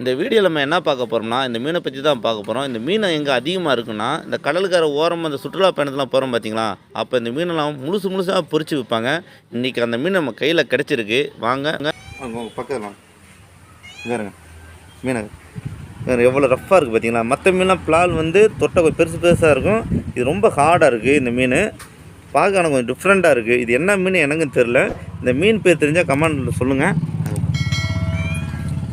இந்த வீடியோவில் நம்ம என்ன பார்க்க போகிறோம்னா இந்த மீனை பற்றி தான் பார்க்க போகிறோம் இந்த மீனை எங்கே அதிகமாக இருக்குன்னா இந்த கடலுக்கார ஓரம் அந்த சுற்றுலா பயணத்தெலாம் போகிறோம் பார்த்தீங்களா அப்போ இந்த மீனெல்லாம் முழுசு முழுசாக பொறிச்சு விற்பாங்க இன்றைக்கி அந்த மீன் நம்ம கையில் கிடச்சிருக்கு. வாங்க. பக்கத்தில் வேறுங்க மீனை. வேறு எவ்வளோ ரஃப்பாக இருக்குது பார்த்தீங்களா மற்ற மீன்லாம் பிளால் வந்து தொட்டை கொஞ்சம் பெருசு பெருசாக இருக்கும். இது ரொம்ப ஹார்டாக இருக்குது இந்த மீன். பார்க்க எனக்கு கொஞ்சம் டிஃப்ரெண்ட்டாக இருக்குது இது என்ன மீன் எனக்கும் தெரில இந்த மீன் பேர் தெரிஞ்சால் கமெண்டில் சொல்லுங்கள்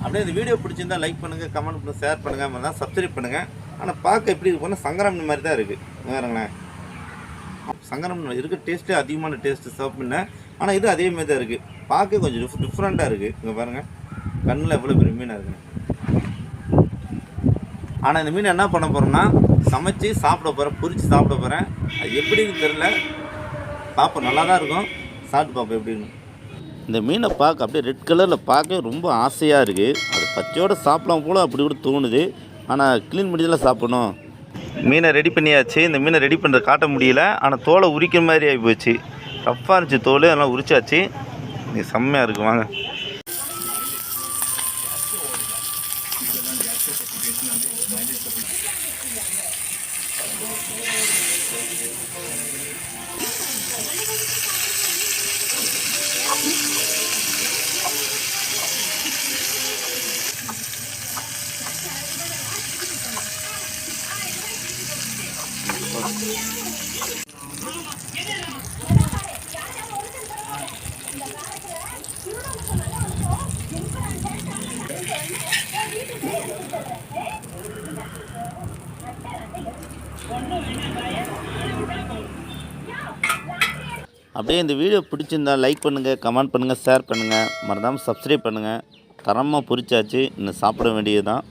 அப்படியே இந்த வீடியோ பிடிச்சிருந்தா லைக் பண்ணுங்கள் கமெண்ட் பண்ணுங்கள் ஷேர் பண்ணுங்கள் மாதிரி தான் சப்ஸ்கிரைப் பண்ணுங்கள் ஆனால் பார்க்க எப்படி இருக்குன்னா சங்கரம் மாதிரி தான் இருக்குது வேறுங்களேன் சங்கரம் இருக்க டேஸ்ட்டே அதிகமான டேஸ்ட்டு சர்வ் ஆனால் இது அதே மாதிரி தான் இருக்குது பார்க்க கொஞ்சம் டிஃப் டிஃப்ரெண்ட்டாக இருக்குது இங்கே பாருங்கள் கண்ணில் எவ்வளோ பெரிய மீனாக இருக்குங்க ஆனால் இந்த மீன் என்ன பண்ண போகிறோம்னா சமைச்சு சாப்பிட போகிறேன் பொரித்து சாப்பிட போகிறேன் அது எப்படின்னு தெரில பார்ப்போம் நல்லா தான் இருக்கும். சாப்பிட்டு பார்ப்போம் எப்படின்னு. இந்த மீனை பார்க்க அப்படியே ரெட் கலரில் பார்க்க ரொம்ப ஆசையாக இருக்குது அது பச்சையோடு சாப்பிடலாம் போல் அப்படி கூட தோணுது. ஆனால் க்ளீன் பண்ணி தான் சாப்பிடணும். மீனை ரெடி பண்ணியாச்சு. இந்த மீனை ரெடி பண்ணுறது காட்ட முடியல. ஆனால் தோலை உரிக்கிற மாதிரி ஆகி போச்சு ரஃப்பாக இருந்துச்சு தோல். அதெல்லாம் உரிச்சாச்சு. இது செம்மையாக இருக்கு. வாங்க. அப்படியே இந்த வீடியோ பிடிச்சிருந்தா லைக் பண்ணுங்கள் கமெண்ட் பண்ணுங்கள் ஷேர் பண்ணுங்கள் மறந்தாமல் சப்ஸ்கிரைப் பண்ணுங்கள் தரமாக பொரிச்சாச்சு. இன்னும் சாப்பிட வேண்டியது தான்